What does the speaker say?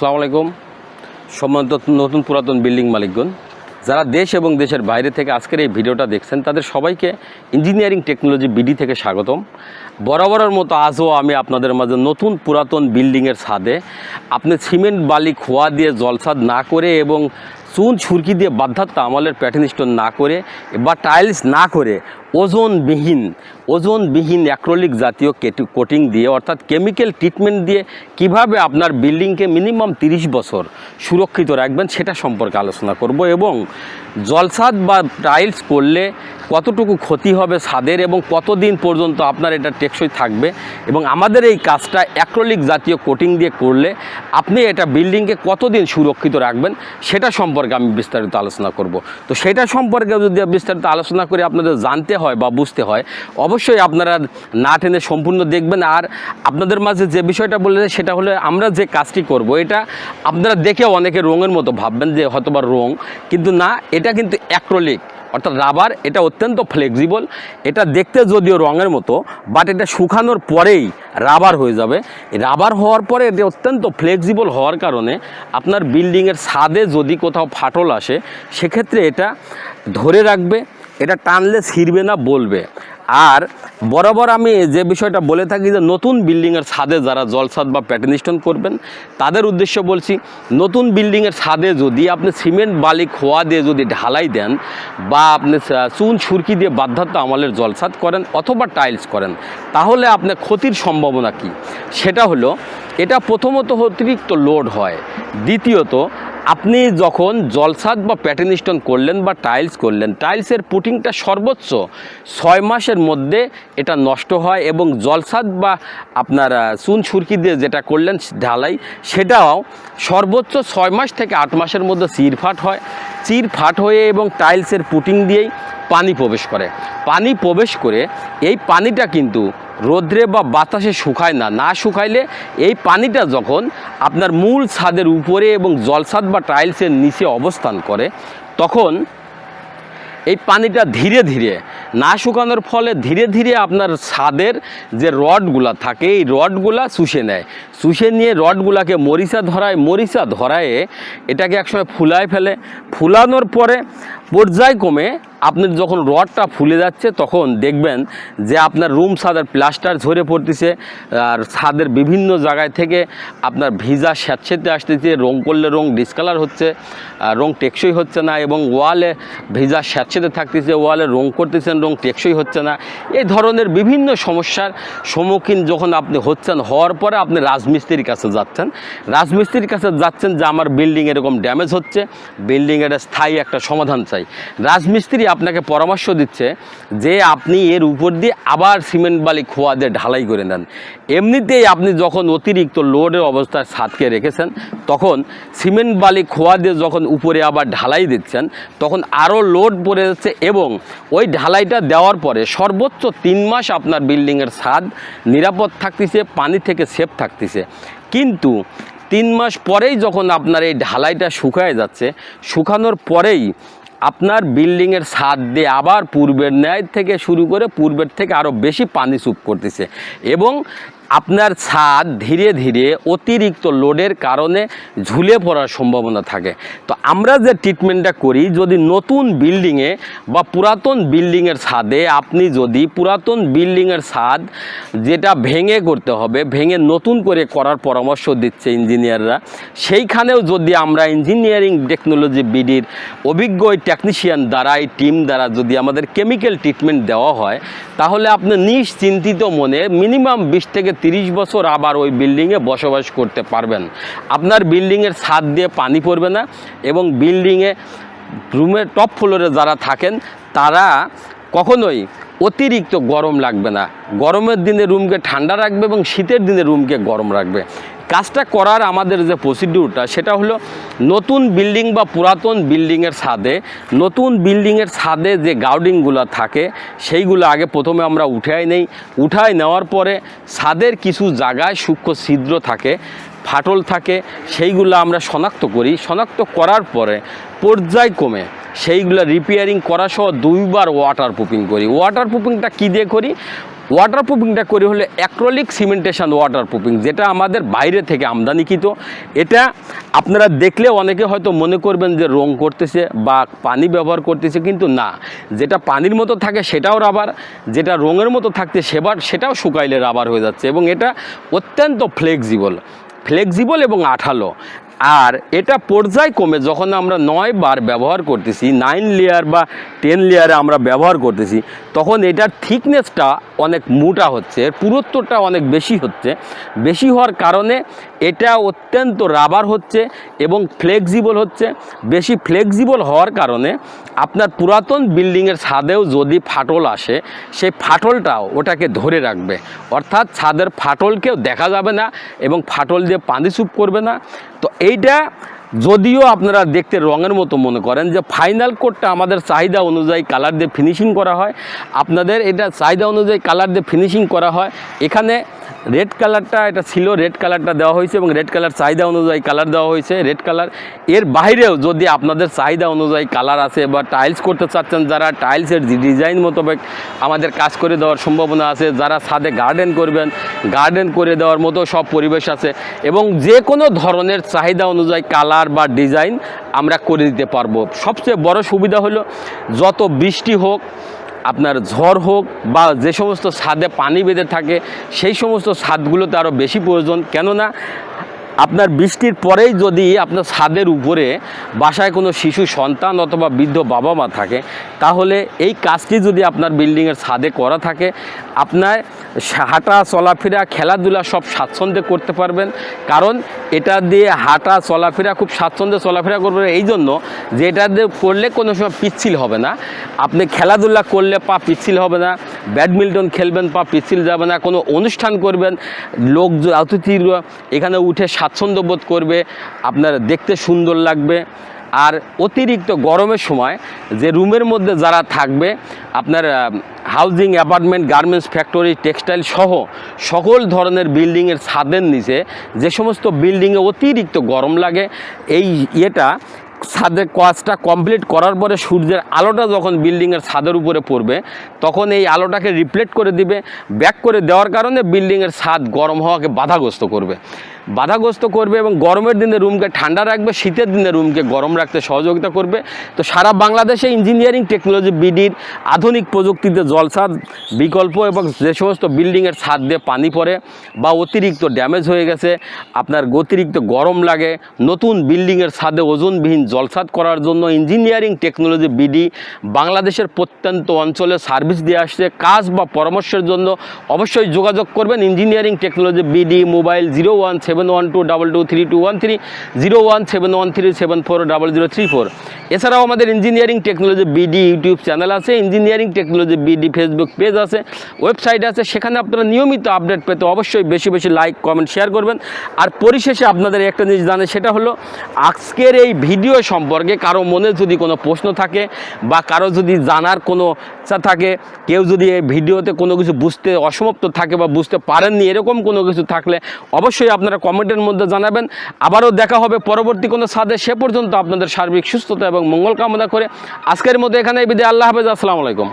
আসসালামু আলাইকুম। সম্মানিত নতুন পুরাতন বিল্ডিং মালিকগণ, যারা দেশ এবং দেশের বাইরে থেকে আজকের এই ভিডিওটা দেখছেন, তাদের সবাইকে ইঞ্জিনিয়ারিং টেকনোলজি বিডি থেকে স্বাগতম। বরাবরের মতো আজও আমি আপনাদের মাঝে নতুন পুরাতন বিল্ডিংয়ের ছাদে, আপনি সিমেন্ট, বালি, খোয়া দিয়ে জলসাদ না করে এবং চুন ছুরকি দিয়ে বাধ্যাত্ম আমলের প্যাটার্ন স্টোন না করে বা টাইলস না করে, ওজনবিহীন ওজনবিহীন অ্যাক্রোলিক জাতীয় কেটু কোটিং দিয়ে, অর্থাৎ কেমিক্যাল ট্রিটমেন্ট দিয়ে কীভাবে আপনার বিল্ডিংকে মিনিমাম তিরিশ বছর সুরক্ষিত রাখবেন, সেটা সম্পর্কে আলোচনা করব। এবং জলসাদ বা টাইলস করলে কতটুকু ক্ষতি হবে ছাদের এবং কতদিন পর্যন্ত আপনার এটা টেকসই থাকবে এবং আমাদের এই কাজটা অ্যাক্রোলিক জাতীয় কোটিং দিয়ে করলে আপনি এটা বিল্ডিংকে কতদিন সুরক্ষিত রাখবেন সেটা সম্পর্কে আমি বিস্তারিত আলোচনা করব। তো সেটা সম্পর্কে যদি বিস্তারিত আলোচনা করে আপনাদের জানতে হয় বা বুঝতে হয়, অবশ্যই আপনারা না টেনে সম্পূর্ণ দেখবেন। আর আপনাদের মাঝে যে বিষয়টা বলে সেটা হলে আমরা যে কাজটি করব, এটা আপনারা দেখে অনেকে রঙের মতো ভাববেন যে হয়তোবা রং, কিন্তু না, এটা কিন্তু অ্যাক্রোলিক। অর্থাৎ রাবার এটা অত্যন্ত ফ্লেক্সিবল এটা দেখতে যদিও রঙের মতো বাট এটা শুকানোর পরেই রাবার হয়ে যাবে। রাবার হওয়ার পরে এটা অত্যন্ত ফ্লেক্সিবল হওয়ার কারণে আপনার বিল্ডিংয়ের ছাদে যদি কোথাও ফাটল আসে, সেক্ষেত্রে এটা ধরে রাখবে, এটা টানলে ছিঁড়বে না, বলবে। আর বরাবর আমি যে বিষয়টা বলে থাকি যে নতুন বিল্ডিংয়ের ছাদে যারা জলসাদ বা প্যাটার্নিস্টন করবেন, তাদের উদ্দেশ্য বলছি, নতুন বিল্ডিংয়ের ছাদে যদি আপনি সিমেন্ট বালি খোয়া দিয়ে যদি ঢালাই দেন বা আপনি চুন সুরকি দিয়ে বাধ্যাত্ম আমলের জলসাদ করেন অথবা টাইলস করেন, তাহলে আপনার ক্ষতির সম্ভাবনা কি? সেটা হলো, এটা প্রথমত অতিরিক্ত লোড হয়। দ্বিতীয়ত আপনি যখন জলসাদ বা প্যাটার্ন স্টোন করলেন বা টাইলস করলেন, টাইলসের পুটিংটা সর্বোচ্চ ছয় মাসের মধ্যে এটা নষ্ট হয় এবং জলসাদ বা আপনার চুন ছুরকি দিয়ে যেটা করলেন, ঢালাই, সেটাও সর্বোচ্চ ছয় মাস থেকে আট মাসের মধ্যে চিরফাট হয়। চিরফাট হয়ে এবং টাইলসের পুটিং দিয়েই পানি প্রবেশ করে। পানি প্রবেশ করে এই পানিটা কিন্তু রোদ্রে বা বাতাসে শুকায় না। না শুকাইলে এই পানিটা যখন আপনার মূল ছাদের উপরে এবং জলসাদ বা টাইলসের নিচে অবস্থান করে, তখন এই পানিটা ধীরে ধীরে, না শুকানোর ফলে ধীরে ধীরে আপনার ছাদের যে রডগুলা থাকে, এই রডগুলা শুষে নেয়। শুষে নিয়ে রডগুলাকে মরিচা ধরায়, মরিচা ধরায়ে এটাকে একসময় ফুলায় ফেলে। ফুলানোর পরে পর্যায়ক্রমে আপনার যখন রডটা ফুলে যাচ্ছে, তখন দেখবেন যে আপনার রুম ছাদের প্লাস্টার ঝরে পড়তেছে আর ছাদের বিভিন্ন জায়গায় থেকে আপনার ভিজা স্যাঁতসেতে আসতেছে, রং করলে রং ডিসকালার হচ্ছে রং টেকসই হচ্ছে না এবং ওয়ালে ভিজা স্যাঁতসেতে থাকতেছে, ওয়ালে রং করতেছেন, রং টেকসই হচ্ছে না। এই ধরনের বিভিন্ন সমস্যার সম্মুখীন যখন আপনি হচ্ছেন, হওয়ার পরে আপনি রাজমিস্ত্রির কাছে যাচ্ছেন। রাজমিস্ত্রির কাছে যাচ্ছেন যে আমার বিল্ডিং এরকম ড্যামেজ হচ্ছে বিল্ডিংয়ের স্থায়ী একটা সমাধান চাই। রাজমিস্ত্রি আপনাকে পরামর্শ দিচ্ছে যে আপনি এর উপর দিয়ে আবার সিমেন্ট বালি খোয়া দিয়ে ঢালাই করে নেন। এমনিতেই আপনি যখন অতিরিক্ত লোডের অবস্থায় ছাদকে রেখেছেন, তখন সিমেন্ট বালি খোয়া দিয়ে যখন উপরে আবার ঢালাই দিচ্ছেন, তখন আরও লোড পড়ে যাচ্ছে এবং ওই ঢালাইটা দেওয়ার পরে সর্বোচ্চ তিন মাস আপনার বিল্ডিংয়ের ছাদ নিরাপদ থাকতেছে, পানি থেকে সেফ থাকতেছে। কিন্তু তিন মাস পরেই যখন আপনার এই ঢালাইটা শুকায় যাচ্ছে, শুকানোর পরেই আপনার বিল্ডিংয়ের ছাদ দিয়ে আবার পূর্বের ন্যায় থেকে শুরু করে পূর্বের থেকে আরও বেশি পানি চুপ করতেছে। এবং আপনার ছাদ ধীরে ধীরে অতিরিক্ত লোডের কারণে ঝুলে পড়ার সম্ভাবনা থাকে। তো আমরা যে ট্রিটমেন্টটা করি, যদি নতুন বিল্ডিংয়ে বা পুরাতন বিল্ডিংয়ের ছাদে আপনি যদি পুরাতন বিল্ডিংয়ের ছাদ যেটা ভেঙে করতে হবে, ভেঙে নতুন করে করার পরামর্শ দিচ্ছে ইঞ্জিনিয়াররা সেইখানেও যদি আমরা ইঞ্জিনিয়ারিং টেকনোলজি বিডির অভিজ্ঞ টেকনিশিয়ান দ্বারা, এই টিম দ্বারা যদি আমাদের কেমিক্যাল ট্রিটমেন্ট দেওয়া হয়, তাহলে আপনি নিশ্চিন্তিত মনে মিনিমাম বিশ থেকে তিরিশ বছর আবার ওই বিল্ডিংয়ে বসবাস করতে পারবেন। আপনার বিল্ডিংয়ের ছাদ দিয়ে পানি পড়বে না এবং বিল্ডিংয়ে রুমের টপ ফ্লোরে যারা থাকেন, তারা কখনোই অতিরিক্ত গরম লাগবে না। গরমের দিনে রুমকে ঠান্ডা রাখবে এবং শীতের দিনে রুমকে গরম রাখবে। কাজটা করার আমাদের যে প্রসিডিউরটা সেটা হলো নতুন বিল্ডিং বা পুরাতন বিল্ডিংয়ের ছাদে, নতুন বিল্ডিংয়ের ছাদে যে গাউডিংগুলো থাকে, সেইগুলো আগে প্রথমে আমরা উঠাই নেই। উঠাই নেওয়ার পরে ছাদের কিছু জায়গায় সূক্ষ্ম ছিদ্র থাকে, ফাটল থাকে, সেইগুলো আমরা শনাক্ত করি। শনাক্ত করার পরে পর্যায়ক্রমে সেইগুলো রিপেয়ারিং করা সহ দুইবার ওয়াটার প্রুফিং করি। ওয়াটার প্রুফিংটা কী দিয়ে করি? ওয়াটার প্রুফিংটা করি হলে অ্যাক্রোলিক সিমেন্টেশন ওয়াটার প্রুফিং যেটা আমাদের বাইরে থেকে আমদানিকৃত। এটা আপনারা দেখলে অনেকে হয়তো মনে করবেন যে রং করতেছে বা পানি ব্যবহার করতেছে, কিন্তু না। যেটা পানির মতো থাকে সেটাও রাবার যেটা রঙের মতো থাকতে সেবার, সেটাও শুকাইলে রাবার হয়ে যাচ্ছে। এবং এটা অত্যন্ত ফ্লেক্সিবল ফ্লেক্সিবল এবং আঠালো। আর এটা পর্যায়ক্রমে যখন আমরা নয় বার ব্যবহার করতেছি নাইন লেয়ার বা টেন লেয়ারে আমরা ব্যবহার করতেছি, তখন এটার থিকনেসটা মোটা হচ্ছে, এর পুরুত্বটা অনেক বেশি হচ্ছে। বেশি হওয়ার কারণে এটা অত্যন্ত রাবার হচ্ছে এবং ফ্লেক্সিবল হচ্ছে। বেশি ফ্লেক্সিবল হওয়ার কারণে আপনার পুরাতন বিল্ডিংয়ের ছাদেও যদি ফাটল আসে, সেই ফাটলটাও ওটাকে ধরে রাখবে। অর্থাৎ ছাদের ফাটলকেও দেখা যাবে না এবং ফাটল দিয়ে পানি চুপ করবে না। তো এইটা যদিও আপনারা দেখতে রঙের মতো মনে করেন যে ফাইনাল কোডটা আমাদের চাহিদা অনুযায়ী কালার দিয়ে ফিনিশিং করা হয়। আপনাদের এটা চাহিদা অনুযায়ী কালার দিয়ে ফিনিশিং করা হয়। এখানে রেড কালারটা এটা ছিল রেড কালারটা দেওয়া হয়েছে এবং রেড কালার চাহিদা অনুযায়ী কালার দেওয়া হয়েছে। রেড কালারের বাইরেও যদি আপনাদের চাহিদা অনুযায়ী কালার আছে বা টাইলস করতে চাচ্ছেন, যারা টাইলসের ডিজাইন মোতাবেক আমাদের কাজ করে দেওয়ার সম্ভাবনা আছে, যারা ছাদে গার্ডেন করবেন গার্ডেন করে দেওয়ার মতো সব পরিবেশ আছে এবং যে কোনো ধরনের চাহিদা অনুযায়ী কালার বা ডিজাইন আমরা করে দিতে পারব। সবচেয়ে বড় সুবিধা হলো, যত বৃষ্টি হোক, আপনার ঝড় হোক বা যে সমস্ত ছাদে পানি বেঁধে থাকে, সেই সমস্ত ছাদগুলোতে আরও বেশি প্রয়োজন। কেননা আপনার বৃষ্টির পরেই যদি আপনার ছাদের উপরে বাসায় কোনো শিশু, সন্তান অথবা বৃদ্ধ বাবা মা থাকে, তাহলে এই কাজটি যদি আপনার বিল্ডিংয়ের ছাদে করা থাকে, আপনার হাঁটা, চলাফেরা, খেলাধুলা সব স্বাচ্ছন্দ্যে করতে পারবেন। কারণ এটা দিয়ে হাঁটা, চলাফেরা খুব স্বাচ্ছন্দ্যে চলাফেরা করবেন। এই জন্য যে এটা দিয়ে করলে কোনো সময় পিচ্ছিল হবে না। আপনি খেলাধুলা করলে পা পিচ্ছিল হবে না। ব্যাডমিন্টন খেলবেন, পা পিচ্ছিল যাবে না, কোনো অনুষ্ঠান করবেন লোক অতিথিরা এখানে উঠে স্বাচ্ছন্দ্য বোধ করবে, আপনার দেখতে সুন্দর লাগবে। আর অতিরিক্ত গরমের সময় যে রুমের মধ্যে যারা থাকবে, আপনার housing apartment garments factory textile সহ সকল ধরনের বিল্ডিংয়ের ছাদের নিচে যে সমস্ত বিল্ডিংয়ে অতিরিক্ত গরম লাগে, এই ইয়েটা ছাদের কাজটা কমপ্লিট করার পরে সূর্যের আলোটা যখন বিল্ডিংয়ের ছাদের উপরে পড়বে, তখন এই আলোটাকে রিপ্লেট করে দিবে ব্যাক করে দেওয়ার কারণে বিল্ডিংয়ের ছাদ গরম হওয়াকে বাধাগ্রস্ত করবে। বাধাগ্রস্ত করবে এবং গরমের দিনে রুমকে ঠান্ডা রাখবে, শীতের দিনে রুমকে গরম রাখতে সহযোগিতা করবে। তো সারা বাংলাদেশে ইঞ্জিনিয়ারিং টেকনোলজি বিডির আধুনিক প্রযুক্তিতে জলছাদ বিকল্প এবং যে সমস্ত বিল্ডিংয়ের ছাদ দিয়ে পানি পড়ে বা অতিরিক্ত ড্যামেজ হয়ে গেছে, আপনার অতিরিক্ত গরম লাগে, নতুন বিল্ডিংয়ের ছাদে ওজনবিহীন জলছাদ করার জন্য ইঞ্জিনিয়ারিং টেকনোলজি বিডি বাংলাদেশের প্রত্যন্ত অঞ্চলে সার্ভিস দিয়ে আসছে। কাজ বা পরামর্শের জন্য অবশ্যই যোগাযোগ করবেন। Engineering technology BD mobile zero one seven one two double two three two one three zero one seven one three seven four double zero three four এছাড়াও আমাদের engineering technology BD YouTube channel আছে engineering technology BD Facebook page আছে website আছে, সেখানে আপনারা নিয়মিত update পেতে অবশ্যই বেশি বেশি লাইক কমেন্ট শেয়ার করবেন। আর পরিশেষে আপনাদের একটা জিনিস জানে সেটা হলো আজকের এই ভিডিও সম্পর্কে কারও মনে যদি কোনো প্রশ্ন থাকে বা কারও যদি জানার কোনো ইচ্ছা থাকে, কেউ যদি এই ভিডিওতে কোনো কিছু বুঝতে অসমাপ্ত থাকে বা বুঝতে পারেননি, এরকম কোনো কিছু থাকলে অবশ্যই আপনারা কমেন্টের মধ্যে জানাবেন। আবারও দেখা হবে পরবর্তী কোনো সাদে সে পর্যন্ত আপনাদের সার্বিক সুস্থতা এবং মঙ্গল কামনা করে আজকের মধ্যে এখানে বিদায়। আল্লাহ হাফেজ। আসসালামু আলাইকুম।